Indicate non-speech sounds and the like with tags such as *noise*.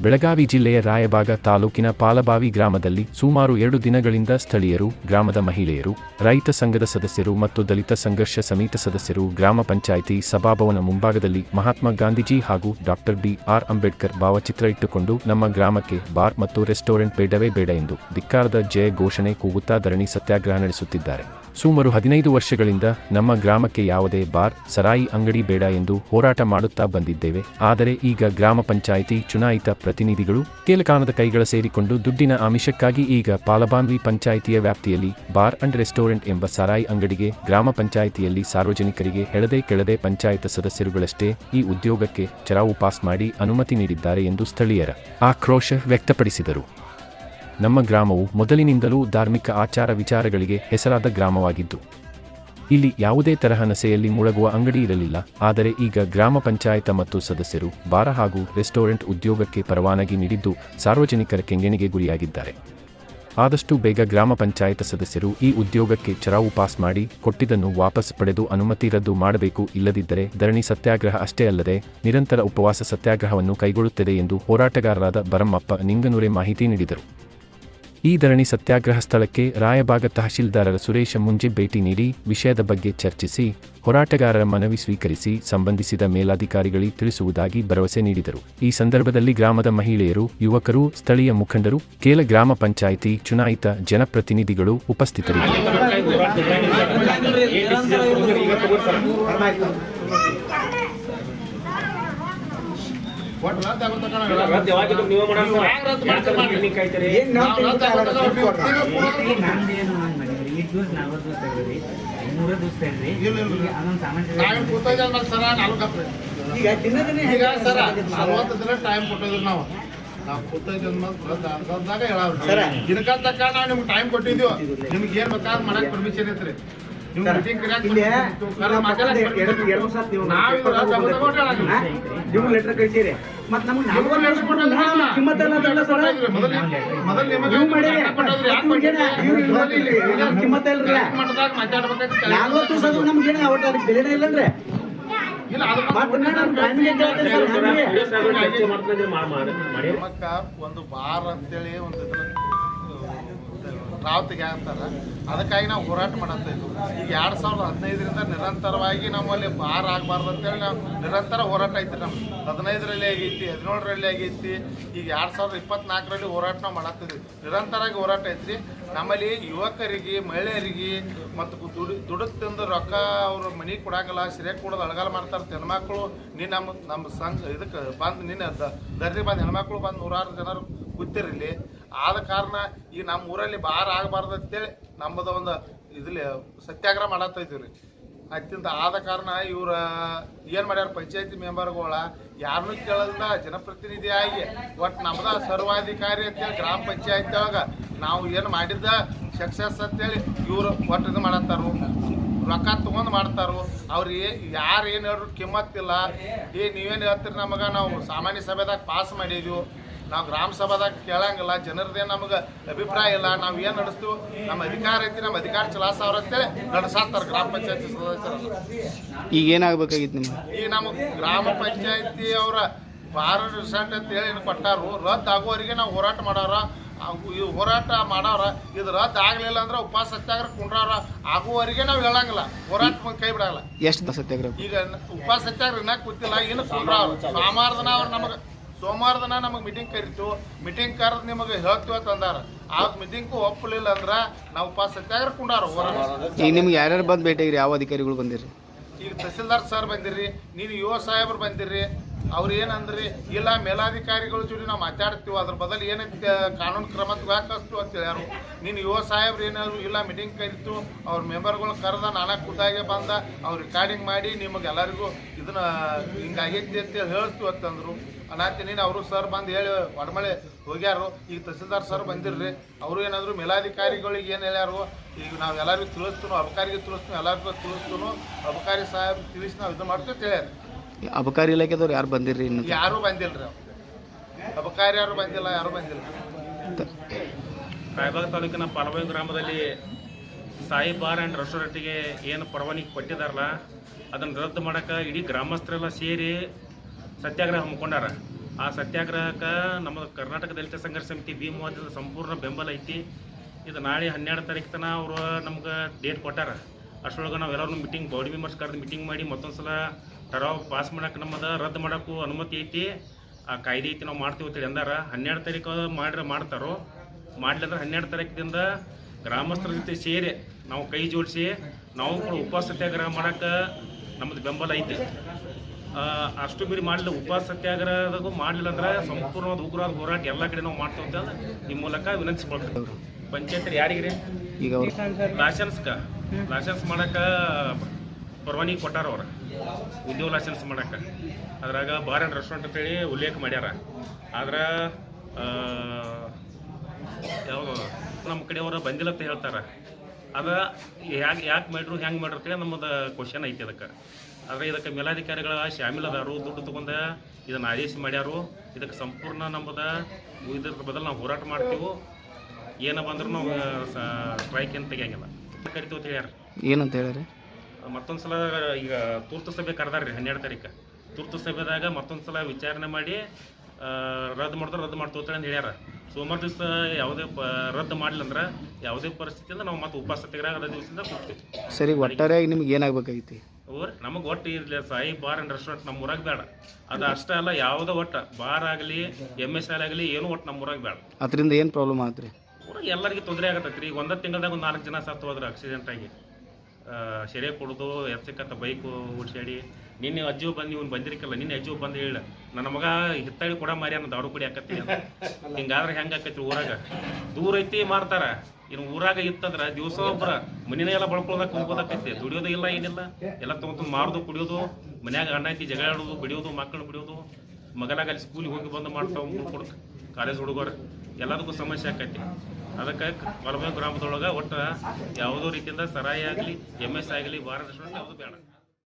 ಬೆಳಗಾವಿ ಜಿಲ್ಲೆಯ ರಾಯಭಾಗ ತಾಲೂಕಿನ ಪಾಲಬಾವಿ ಗ್ರಾಮದಲ್ಲಿ ಸುಮಾರು ಎರಡು ದಿನಗಳಿಂದ ಸ್ಥಳೀಯರು, ಗ್ರಾಮದ ಮಹಿಳೆಯರು, ರೈತ ಸಂಘದ ಸದಸ್ಯರು ಮತ್ತು ದಲಿತ ಸಂಘರ್ಷ ಸಮಿತಿ ಸದಸ್ಯರು, ಗ್ರಾಮ ಪಂಚಾಯಿತಿ ಸಭಾಭವನ ಮುಂಭಾಗದಲ್ಲಿ ಮಹಾತ್ಮ ಗಾಂಧೀಜಿ ಹಾಗೂ ಡಾಕ್ಟರ್ ಬಿ ಆರ್ ಅಂಬೇಡ್ಕರ್ ಭಾವಚಿತ್ರ ಇಟ್ಟುಕೊಂಡು ನಮ್ಮ ಗ್ರಾಮಕ್ಕೆ ಬಾರ್ ಮತ್ತು ರೆಸ್ಟೋರೆಂಟ್ ಬೇಡವೇ ಬೇಡ ಎಂದು ಧಿಕ್ಕಾರದ ಜಯ ಘೋಷಣೆ ಕೂಗುತ್ತಾ ಧರಣಿ ಸತ್ಯಾಗ್ರಹ ನಡೆಸುತ್ತಿದ್ದಾರೆ. ಸುಮಾರು ಹದಿನೈದು ವರ್ಷಗಳಿಂದ ನಮ್ಮ ಗ್ರಾಮಕ್ಕೆ ಯಾವುದೇ ಬಾರ್, ಸರಾಯಿ ಅಂಗಡಿ ಬೇಡ ಎಂದು ಹೋರಾಟ ಮಾಡುತ್ತಾ ಬಂದಿದ್ದೇವೆ. ಆದರೆ ಈಗ ಗ್ರಾಮ ಪಂಚಾಯಿತಿ ಚುನಾಯಿತ ಪ್ರತಿನಿಧಿಗಳು ಕೇಲಕಾನದ ಕೈಗಳ ಸೇರಿಕೊಂಡು ದುಡ್ಡಿನ ಆಮಿಷಕ್ಕಾಗಿ ಈಗ ಪಾಲಬಾನ್ವಿ ಪಂಚಾಯಿತಿಯ ವ್ಯಾಪ್ತಿಯಲ್ಲಿ ಬಾರ್ ಅಂಡ್ ರೆಸ್ಟೋರೆಂಟ್ ಎಂಬ ಸರಾಯಿ ಅಂಗಡಿಗೆ ಗ್ರಾಮ ಪಂಚಾಯಿತಿಯಲ್ಲಿ ಸಾರ್ವಜನಿಕರಿಗೆ ಹೆಳದೆ ಕೆಳದೆ ಪಂಚಾಯತ್ ಸದಸ್ಯರುಗಳಷ್ಟೇ ಈ ಉದ್ಯೋಗಕ್ಕೆ ಚರಾವು ಪಾಸ್ ಮಾಡಿ ಅನುಮತಿ ನೀಡಿದ್ದಾರೆ ಎಂದು ಸ್ಥಳೀಯರ ಆಕ್ರೋಶ ವ್ಯಕ್ತಪಡಿಸಿದರು. ನಮ್ಮ ಗ್ರಾಮವು ಮೊದಲಿನಿಂದಲೂ ಧಾರ್ಮಿಕ ಆಚಾರ ವಿಚಾರಗಳಿಗೆ ಹೆಸರಾದ ಗ್ರಾಮವಾಗಿದ್ದು, ಇಲ್ಲಿ ಯಾವುದೇ ತರಹ ನಸೆಯಲ್ಲಿ ಮುಳುಗುವ ಅಂಗಡಿ ಇರಲಿಲ್ಲ. ಆದರೆ ಈಗ ಗ್ರಾಮ ಪಂಚಾಯತ ಮತ್ತು ಸದಸ್ಯರು ಬಾರ ಹಾಗೂ ರೆಸ್ಟೋರೆಂಟ್ ಉದ್ಯೋಗಕ್ಕೆ ಪರವಾನಗಿ ನೀಡಿದ್ದು ಸಾರ್ವಜನಿಕರ ಕೆಂಗಣಿಗೆ ಗುರಿಯಾಗಿದ್ದಾರೆ. ಆದಷ್ಟು ಬೇಗ ಗ್ರಾಮ ಪಂಚಾಯತ್ ಸದಸ್ಯರು ಈ ಉದ್ಯೋಗಕ್ಕೆ ಚರಾವು ಪಾಸ್ ಮಾಡಿ ಕೊಟ್ಟಿದ್ದನ್ನು ವಾಪಸ್ ಪಡೆದು ಅನುಮತಿ ರದ್ದು ಮಾಡಬೇಕು. ಇಲ್ಲದಿದ್ದರೆ ಧರಣಿ ಸತ್ಯಾಗ್ರಹ ಅಷ್ಟೇ ಅಲ್ಲದೆ ನಿರಂತರ ಉಪವಾಸ ಸತ್ಯಾಗ್ರಹವನ್ನು ಕೈಗೊಳ್ಳುತ್ತದೆ ಎಂದು ಹೋರಾಟಗಾರರಾದ ಬರಮ್ಮಪ್ಪ ನಿಂಗನೂರೆ ಮಾಹಿತಿ ನೀಡಿದರು. ಈ ಧರಣಿ ಸತ್ಯಾಗ್ರಹ ಸ್ಥಳಕ್ಕೆ ರಾಯಬಾಗ ತಹಶೀಲ್ದಾರರ ಸುರೇಶ ಮುಂಜೆ ಭೇಟಿ ನೀಡಿ ವಿಷಯದ ಬಗ್ಗೆ ಚರ್ಚಿಸಿ, ಹೋರಾಟಗಾರರ ಮನವಿ ಸ್ವೀಕರಿಸಿ ಸಂಬಂಧಿಸಿದ ಮೇಲಾಧಿಕಾರಿಗಳಿಗೆ ತಿಳಿಸುವುದಾಗಿ ಭರವಸೆ ನೀಡಿದರು. ಈ ಸಂದರ್ಭದಲ್ಲಿ ಗ್ರಾಮದ ಮಹಿಳೆಯರು, ಯುವಕರು, ಸ್ಥಳೀಯ ಮುಖಂಡರು, ಕೇಲ ಗ್ರಾಮ ಪಂಚಾಯಿತಿ ಚುನಾಯಿತ ಜನಪ್ರತಿನಿಧಿಗಳು ಉಪಸ್ಥಿತರಿದ್ದರು ರದ್ದು ಯಾವಾಗಿದ್ರು ನೀವು ಮಾಡೋದು ಯಾಕೆ ಕಾಯ್ತೀರಿ ಏನ್ ನಾವ್ ಈಗ ನಮ್ದೇನು ಹಂಗ್ ಮಾಡಿದ್ರಿ ಈ ದಿವಸ ನಲ್ವತ್ತು ದಿವಸ ತೆಗ್ದ್ರಿ ಮೂರೇ ದಿವಸ ಅದೊಂದು ಸಾಮಾನ್ಯ ಈಗ ದಿನ ದಿನ ಈಗ ಸರ ನಲ್ವತ್ತು ದಿನ ಟೈಮ್ ಕೊಟ್ಟಿದ್ರು ನಾವು ನಾವು ಸರ. ಹೇಳವ್ರಿ ಇದಕ್ಕ ತಕ್ಕ ನಾವು ನಿಮ್ಗೆ ಟೈಮ್ ಕೊಟ್ಟಿದ್ದೀವಿ ನಿಮ್ಗೆ ಏನ್ ಬೇಕಾದ್ರೆ ಮಾಡಕ್ ಪರ್ಮಿಷನ್ ಐತ್ರಿ ನಾವು ಲೆಟರ್ ಕಳಿಸಿರಿ. ಮತ್ ನಮ್ಗೆ ನಲ್ವತ್ತು ನಮ್ಗೆ ಏನು ಅವತ್ತು ಅದಕ್ಕೆ ಬೆಲೆನೇ ನಮ್ಮಕ್ಕ ಒಂದು ಬಾರ್ ಅಂತೇಳಿ ಒಂದು ರಾವ್ ತೆಗ್ಯಾಕ್ತಾರ ಅದಕ್ಕಾಗಿ ನಾವು ಹೋರಾಟ ಮಾಡಂತ ಇದ್ವು. ಈಗ ಎರಡು ಸಾವಿರದ ಹದಿನೈದರಿಂದ ನಿರಂತರವಾಗಿ ನಮ್ಮಲ್ಲಿ ಭಾರ ಆಗಬಾರ್ದು ಅಂತೇಳಿ ನಾವು ನಿರಂತರ ಹೋರಾಟ ಐತಿ ನಮ್ಮ ಹದಿನೈದರಲ್ಲಿ ಆಗೈತಿ, ಹದಿನೇಳರಲ್ಲಿ ಆಗೈತಿ, ಈಗ ಎರಡು ಸಾವಿರದ ಇಪ್ಪತ್ನಾಲ್ಕರಲ್ಲಿ ಹೋರಾಟ ನಾವು ಮಾಡತ್ತಿದ್ವಿ ನಿರಂತರವಾಗಿ ಹೋರಾಟ ಐತಿ ನಮ್ಮಲ್ಲಿ ಯುವಕರಿಗೆ, ಮಹಿಳೆಯರಿಗೆ ಮತ್ತು ದುಡಿ, ದುಡುಕ್ ತಿಂದು ರೊಕ್ಕ ಅವರು ಮನೆ ಕೊಡಾಕಲ್ಲ ಸಿರೆ ಕೊಡೋದು ಅಳಗಾಲ ಮಾಡ್ತಾರೆ ಹೆಣ್ಮಕ್ಳು. ನೀನು ನಮ್ಮ ನಮ್ಮ ಸಂಘ ಇದಕ್ಕೆ ಬಂದು ನಿನ್ನೆ ದರ್ರಿ ಬಂದು ಹೆಣ್ಮಕ್ಳು ಬಂದು ನೂರಾರು ಜನರು ಕೂತಿರಿಲ್ಲಿ ಆದ ಕಾರಣ ಈ ನಮ್ಮ ಊರಲ್ಲಿ ಭಾರ ಆಗಬಾರ್ದು ಅಂತೇಳಿ ನಮ್ಮದು ಒಂದು ಇದ್ರಲ್ಲಿ ಸತ್ಯಾಗ್ರಹ ಮಾಡತ್ತಾ ರೀ ಅತ್ಯಂತ ಆದ ಕಾರಣ ಇವ್ರ ಏನು ಮಾಡ್ಯಾರ ಪಂಚಾಯತಿ ಮೆಂಬರ್ಗಳ ಯಾರನ್ನೂ ಕೇಳಲ್ಲ ಜನಪ್ರತಿನಿಧಿಯಾಗಿ ಒಟ್ಟು ನಮ್ದ ಸರ್ವಾಧಿಕಾರಿ ಅಂತೇಳಿ ಗ್ರಾಮ ಪಂಚಾಯತಿ ನಾವು ಏನು ಮಾಡಿದ್ದ ಸಕ್ಸಸ್ ಅಂತೇಳಿ ಇವರು ಒಟ್ಟು ಇದು ಮಾಡತ್ತಾರು, ರೊಕ್ಕ ತೊಗೊಂಡು ಮಾಡ್ತಾರು. ಅವ್ರು ಏ, ಯಾರು ಏನು ಹೇಳಿದ್ರು ಕಿಮ್ಮತ್ತಿಲ್ಲ. ಏ, ನೀವೇನು ಹೇಳ್ತೀರಿ ನಮಗೆ, ನಾವು ಸಾಮಾನ್ಯ ಸಭೆದಾಗ ಪಾಸ್ ಮಾಡಿದ್ವಿ. ನಾವು ಗ್ರಾಮ ಸಭಾದಾಗ ಕೇಳಂಗಿಲ್ಲ ಜನರದೇ ನಮಗೆ ಅಭಿಪ್ರಾಯ ಇಲ್ಲ ನಾವು ಏನು ನಡೆಸ್ತೀವಿ ನಮ್ಮ ಅಧಿಕಾರ ಐತಿ ನಮ್ಮ ಅಧಿಕಾರ ಚಲಾಸವ್ರ ಅಂತೇಳಿ ನಡೆಸಾತ್ತಾರ ಗ್ರಾಮ ಪಂಚಾಯತಿ ಸದಸ್ಯರು. ಈಗ ಏನಾಗಬೇಕಾಗಿತ್ತು ನಿಮ್ಗೆ? ಈಗ ನಮಗೆ ಗ್ರಾಮ ಪಂಚಾಯತಿ ಅವರ ಬಾರ ರಿಸಲ್ಟ್ ಅಂತ ಹೇಳಿ ಕೊಟ್ಟಾರು ರದ್ದು ಆಗುವವರೆಗೆ ನಾವು ಹೋರಾಟ ಮಾಡೋರ ಈ ಹೋರಾಟ ಮಾಡೋರ ಇದು ರದ್ದು ಆಗಲಿಲ್ಲ ಅಂದ್ರೆ ಉಪವಾಸ ಸತ್ಯಾಗ್ರಹ ಕುಂಡ್ರವ್ರ ಆಗುವವರೆಗೆ ನಾವು ಹೇಳಂಗಿಲ್ಲ ಹೋರಾಟ ಕೈ ಬಿಡಲ್ಲ ಎಷ್ಟು ಸತ್ಯಾಗ್ರಹ? ಈಗ ಉಪವಾಸ ಸತ್ಯಾಗ್ರಹ ಇನ್ನ ಕೂತಿಲ್ಲ ಇನ್ನು ಕುಂಡ್ರವ್ರು ಸೋಮವಾರ ದಿನ ಅವ್ರು ನಮಗೆ ಸೋಮವಾರ ದಿನ ನಮಗೆ ಮೀಟಿಂಗ್ ಕರಿತು. ಮೀಟಿಂಗ್ ಕರೆದು ನಿಮಗೆ ಹೇಳ್ತೀವಿ ತಂದಾರ ಅಂದಾರ. ಆ ಮೀಟಿಂಗ್ಗೂ ಒಪ್ಪಲಿಲ್ಲ ಅಂದ್ರೆ ನಾವು ಪಾಸ್ ಸತ್ಯಾಗ್ರಹ ಕುಂಡಾರ ಈಗ ನಿಮ್ಗೆ ಯಾರ್ಯಾರು ಬಂದು ಭೇಟಿ ಯಾವ ಅಧಿಕಾರಿಗಳು ಬಂದಿರಿ? ಈಗ ತಹಸೀಲ್ದಾರ್ ಸರ್ ಬಂದಿರಿ ನೀನು ಯುವ ಸಾಹೇಬ್ರು ಬಂದಿರ್ರಿ ಅವ್ರು ಏನಂದ್ರಿ, ಇಲ್ಲ, ಮೇಲಾಧಿಕಾರಿಗಳ ಜೊತೆ ನಾವು ಮಾತಾಡ್ತೀವಿ, ಅದ್ರ ಬದಲು ಏನೈತೆ ಕಾನೂನು ಕ್ರಮ ತಗೋಕಸ್ತು ಅಂತ ಹೇಳ್ಯಾರು. ನೀನು ಯುವ ಸಾಹೇಬ್ರು ಏನಾದ್ರು ಇಲ್ಲ ಮೀಟಿಂಗ್ ಕರಿತು, ಅವ್ರ ಮೆಂಬರ್ಗಳು ಕರೆದ, ನಾನಾ ಖುದ್ದಾಗೆ ಬಂದ, ಅವ್ರು ರೆಕಾರ್ಡಿಂಗ್ ಮಾಡಿ ನಿಮಗೆ ಎಲ್ಲರಿಗೂ ಇದನ್ನ ಹಿಂಗಾಗೈತಿ ಅಂತ ಹೇಳ್ತೀವಿ ಅಂತಂದ್ರು. ನೀನು ಅವರು ಸರ್ ಬಂದು ಹೇಳಿ ಒಡಮಳೆ ಹೋಗ್ಯಾರು, ಈಗ ತಹಸೀಲ್ದಾರ್ ಸರ್ ಬಂದಿರ್ರಿ, ಅವರು ಏನಾದ್ರು ಮೇಲಾಧಿಕಾರಿಗಳಿಗೆ ಏನು ಹೇಳ್ಯಾರು, ಈಗ ನಾವು ಎಲ್ಲರಿಗೂ ತಿಳಿಸ್ತೀನೋ, ಅಬಕಾರಿಗೆ ತಿಳಿಸ್ತೀನೋ, ಎಲ್ಲರಿಗೂ ತಿಳಿಸ್ತೀನೋ, ಅಬಕಾರಿ ಸಾಹೇಬ್ ತಿಳಿಸಿ ನಾವು ಇದು ಮಾಡ್ತೀವಿ ಹೇಳ್ಯಾರ. ಅಬಕಾರಿ ಇಲಾಖೆದವ್ರು ಯಾರು ಬಂದಿರ್ರಿ ಇನ್ನು? ಯಾರು ಬಂದಿಲ್ಲ ಅಬಕಾರಿ ಯಾರು ಬಂದಿಲ್ಲ ಯಾರು ಬಂದಿಲ್ಲ. ರಾಯಬಾಗ ತಾಲೂಕಿನ ಪಾಲಬಾವಿ ಗ್ರಾಮದಲ್ಲಿ ಸಾಯಿ ಬಾರ್ ಆ್ಯಂಡ್ ರೆಸ್ಟೋರೆಂಟಿಗೆ ಏನು ಪರವಾನಗಿ ಕೊಟ್ಟಿದಾರಲ್ಲ ಅದನ್ನು ರದ್ದು ಮಾಡೋಕೆ ಇಡೀ ಗ್ರಾಮಸ್ಥರೆಲ್ಲ ಸೇರಿ ಸತ್ಯಾಗ್ರಹ ಹಮ್ಮಿಕೊಂಡಾರ. ಆ ಸತ್ಯಾಗ್ರಹಕ್ಕೆ ನಮ್ಮ ಕರ್ನಾಟಕ ದಲಿತ ಸಂಘರ್ಷ ಸಮಿತಿ ಭೀಮವಾದದ ಸಂಪೂರ್ಣ ಬೆಂಬಲ ಐತಿ. ಇದು ನಾಳೆ ಹನ್ನೆರಡು ತಾರೀಕು ತನಕ ಅವರು ನಮ್ಗೆ ಡೇಟ್ ಕೊಟ್ಟಾರ. ಅಷ್ಟರೊಳಗೆ ನಾವು ಎಲ್ಲರೂ ಮೀಟಿಂಗ್ ಬಾಡಿ ಮೆಂಬರ್ಸ್ ಕರೆದು ಮೀಟಿಂಗ್ ಮಾಡಿ ಮತ್ತೊಂದು ಸಲ ಟರಾವ್ ಪಾಸ್ ಮಾಡಕ್ಕೆ ನಮ್ಮದ ರದ್ದು ಮಾಡೋಕ್ಕೂ ಅನುಮತಿ ಐತಿ. ಆ ಕಾಯ್ದೆ ಐತಿ ನಾವು ಮಾಡ್ತೀವಿ ಅಂತೇಳಿ ಅಂದಾರ. ಹನ್ನೆರಡು ತಾರೀಕು ಮಾಡ್ರೆ ಮಾಡ್ತಾರೋ ಮಾಡ್ಲಿದ್ರೆ ಹನ್ನೆರಡು ತಾರೀಕಿನಿಂದ ಗ್ರಾಮಸ್ಥರ ಜೊತೆ ಸೇರಿ ನಾವು ಕೈ ಜೋಡಿಸಿ ನಾವು ಕೂಡ ಉಪವಾಸ ಸತ್ಯಾಗ್ರಹ ಮಾಡಕ್ಕೆ ನಮ್ಮದು ಬೆಂಬಲ ಐತಿ. ಆ, ಅಷ್ಟು ಮೀರಿ ಮಾಡಲಿಲ್ಲ. ಉಪವಾಸ ಸತ್ಯಾಗ್ರಹದಾಗೂ ಮಾಡಲಿಲ್ಲ ಅಂದ್ರೆ ಸಂಪೂರ್ಣವಾದ ಉಗ್ರವಾದ ಹೋರಾಟ ಎಲ್ಲ ಕಡೆ ನಾವು ಮಾಡ್ತೀವಿ ಅಂತ ನಿಮ್ಮ ಮೂಲಕ ವಿನಂತಿಸ್ಕೊಳ್ತೀವಿ. ಪಂಚಾಯತ್ ಯಾರಿಗ್ರಿ? ಈಗ ಅವ್ರು ಲಾಸೆನ್ಸ್ ಮಾಡೋಕೆ ಮಾಡಕ್ಕೆ ಪರವಾನಗಿ ಕೊಟ್ಟಾರ ಅವ್ರು. ಉದ್ಯೋಗ ಲೈಸೆನ್ಸ್ ಮಾಡಕ್ಕೆ. ಅದ್ರಾಗ ಬಾರ್ ಆ್ಯಂಡ್ ರೆಸ್ಟೋರೆಂಟ್ ಅಂತೇಳಿ ಉಲ್ಲೇಖ ಮಾಡ್ಯಾರ. ಆದ್ರೆ ಯಾವಾಗ ನಮ್ಮ ಕಡೆಯವರು ಬಂದಿಲ್ಲ ಅಂತ ಹೇಳ್ತಾರೆ. ಅದ ಯಾಕೆ ಯಾಕೆ ಮಾಡ್ರು ಹೆಂಗೆ ಮಾಡ್ರು ಅಂತೇಳಿ ನಮ್ಮದು ಕ್ವಶನ್ ಐತಿ ಅದಕ್ಕೆ. ಆದರೆ ಇದಕ್ಕೆ ಮೇಲಾಧಿಕಾರಿಗಳ ಶಾಮಿಲ್ ಅದಾರು, ದುಡ್ಡು ತಗೊಂಡ ಇದನ್ನು ಆದೇಶ ಮಾಡ್ಯಾರು. ಇದಕ್ಕೆ ಸಂಪೂರ್ಣ ನಮ್ಮದ ಇದ್ರ ಬದಲು ನಾವು ಹೋರಾಟ ಮಾಡ್ತೀವಿ ಏನಪ್ಪ ಬಂದ್ರೂ ನಾವು ಸ್ಟ್ರೈಕ್ ಏನು ತೆಗಿಯಂಗಿಲ್ಲ. ಕರಿತೀವಿ ಅಂತ ಹೇಳ್ಯಾರ. ಏನಂತ ಹೇಳ್ಯಾರ? ಮತ್ತೊಂದು ಸಲ ಈಗ ತುರ್ತು ಸಭೆ ರೀ ಹನ್ನೆರಡು ತಾರೀಕು. ತುರ್ತು ಸಭೆದಾಗ ಮತ್ತೊಂದು ಸಲ ವಿಚಾರಣೆ ಮಾಡಿ ರದ್ದು ಮಾಡಿದ್ರೆ ರದ್ದು ಮಾಡ್ತೀವಿ ಅಂತ ಹೇಳ್ಯಾರ. ಸೋಮವಾರ ದಿವಸ ಯಾವುದೇ ಪ ರದ್ದು ಮಾಡಲಿಲ್ಲ ಅಂದ್ರೆ ಯಾವುದೇ ಪರಿಸ್ಥಿತಿಯಿಂದ ನಾವು ಮತ್ತೆ ಉಪವಾಸ ತೆಗೆದಾಗ ಅದ ದಿವಸದಿಂದ ಕೊಡ್ತೀವಿ ಸರಿ ಒಟ್ಟಾರೆಯಾಗಿ ನಿಮ್ಗೆ ಏನಾಗಬೇಕಾಗಿತ್ತು? ಓರ್ ನಮಗೆ ಒಟ್ಟು ಇರಲಿ ಸಾಯಿ ಬಾರ್ ಆ್ಯಂಡ್ ರೆಸ್ಟೋರೆಂಟ್ ನಮ್ಮ ಊರಾಗ ಬೇಡ. ಅದು ಅಷ್ಟೇ ಅಲ್ಲ ಯಾವುದೋ ಒಟ್ಟು ಬಾರ್ ಆಗಲಿ ಎಂ ಎಸ್ ಎಲ್ ಆಗಲಿ ಏನೂ ಒಟ್ಟು ನಮ್ಮ ಊರಾಗ ಬೇಡ. ಅದರಿಂದ ಏನು ಪ್ರಾಬ್ಲಮ್ ಆತ್ರಿ? ಊರಾಗ ಎಲ್ಲರಿಗೂ ತೊಂದರೆ ಆಗತ್ತೆ ರೀ ಈಗ ಒಂದೇ ತಿಂಗಳದಾಗ ಒಂದು ನಾಲ್ಕು ಜನ ಸತ್ತು ಹೋದ್ರೆ ಆಕ್ಸಿಡೆಂಟ್ ಆಗಿ. ಸೆರೆ ಕೊಡೋದು ಎತ್ತಕ್ಕಂತ ಬೈಕು ಓಡಿಸಾಡಿ. ನಿನ್ನೆ ಅಜ್ಜು ಬಂದು ಇವ್ನು ಬಂದಿರಕಲ್ಲ. ನಿನ್ನೆ ಅಜ್ಜು ಬಂದು ಹೇಳ ನನ್ನ ಮಗ ಹಿತ್ತಾಳಿ ಕೊಡ ಮಾರಿ ಅನ್ನೋ ದಾಡು ಕುಡಿ ಹಾಕತ್ತಿ *laughs* ಹಿಂಗಾದ್ರೆ ಹೆಂಗೆ ಆಕೈತಿ ಊರಾಗ? ದೂರ ಐತಿ ಮಾರ್ತಾರ. ಇನ್ನು ಊರಾಗ ಇತ್ತಂದ್ರ ದಿವಸ ಒಬ್ಬರ ಮನಿನ ಎಲ್ಲ ಬಳ್ಕೊಳ್ಳೋದಕ್ಕೆ ಹೋಗೋದಕ್ಕೈತಿ ದುಡಿಯೋದು ಇಲ್ಲ ಏನಿಲ್ಲ. ಎಲ್ಲ ತೊಗೊಂಡು ಮಾರೋದು ಕುಡಿಯೋದು. ಮನ್ಯಾಗ ಅಣ್ಣ ಐತಿ ಜಗಳ ಆಡೋದು ಬಿಡಿಯೋದು ಮಕ್ಕಳು ಬಿಡಿಯೋದು. ಮಗನಾಗ ಅಲ್ಲಿ ಸ್ಕೂಲಿಗೆ ಹೋಗಿ ಬಂದು ಮಾಡ್ತಾವ ಕೊಡ್ತು ಕಾಲೇಜ್ ಹುಡುಗರು. ಎಲ್ಲದಕ್ಕೂ ಸಮಸ್ಯೆ ಆಕೈತಿ ಅದಕ್ಕೆ ಕೊಲಮೆ ಗ್ರಾಮದೊಳಗೆ ಒಟ್ಟು ಯಾವುದೋ ರೀತಿಯಿಂದ ಸರಾಯಿ ಆಗಲಿ ಎಂ ಎಸ್ ಆಗಲಿ ಭಾರತ ಯಾವುದು ಬೇಡ.